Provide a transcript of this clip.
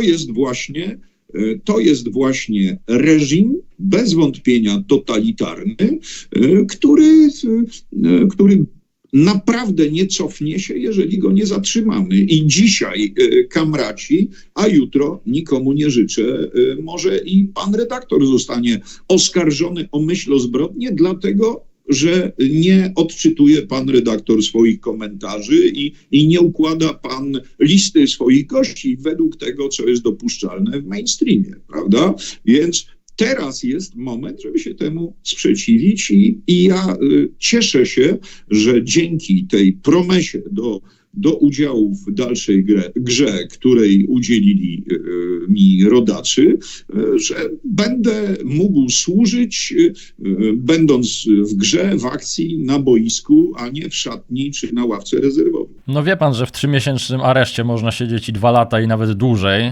to jest właśnie e, to jest właśnie reżim bez wątpienia totalitarny, e, który, e, który naprawdę nie cofnie się, jeżeli go nie zatrzymamy. I dzisiaj kamraci, a jutro nikomu nie życzę, może i pan redaktor zostanie oskarżony o myśl o zbrodnię, dlatego że nie odczytuje pan redaktor swoich komentarzy i, i nie układa pan listy swoich gości według tego, co jest dopuszczalne w mainstreamie, prawda? Więc teraz jest moment, żeby się temu sprzeciwić i, i ja y, cieszę się, że dzięki tej promesie do, do udziału w dalszej grze, grze której udzielili y, mi rodacy, y, że będę mógł służyć, y, będąc w grze, w akcji, na boisku, a nie w szatni czy na ławce rezerwowej. No wie pan, że w trzymiesięcznym areszcie można siedzieć i dwa lata i nawet dłużej.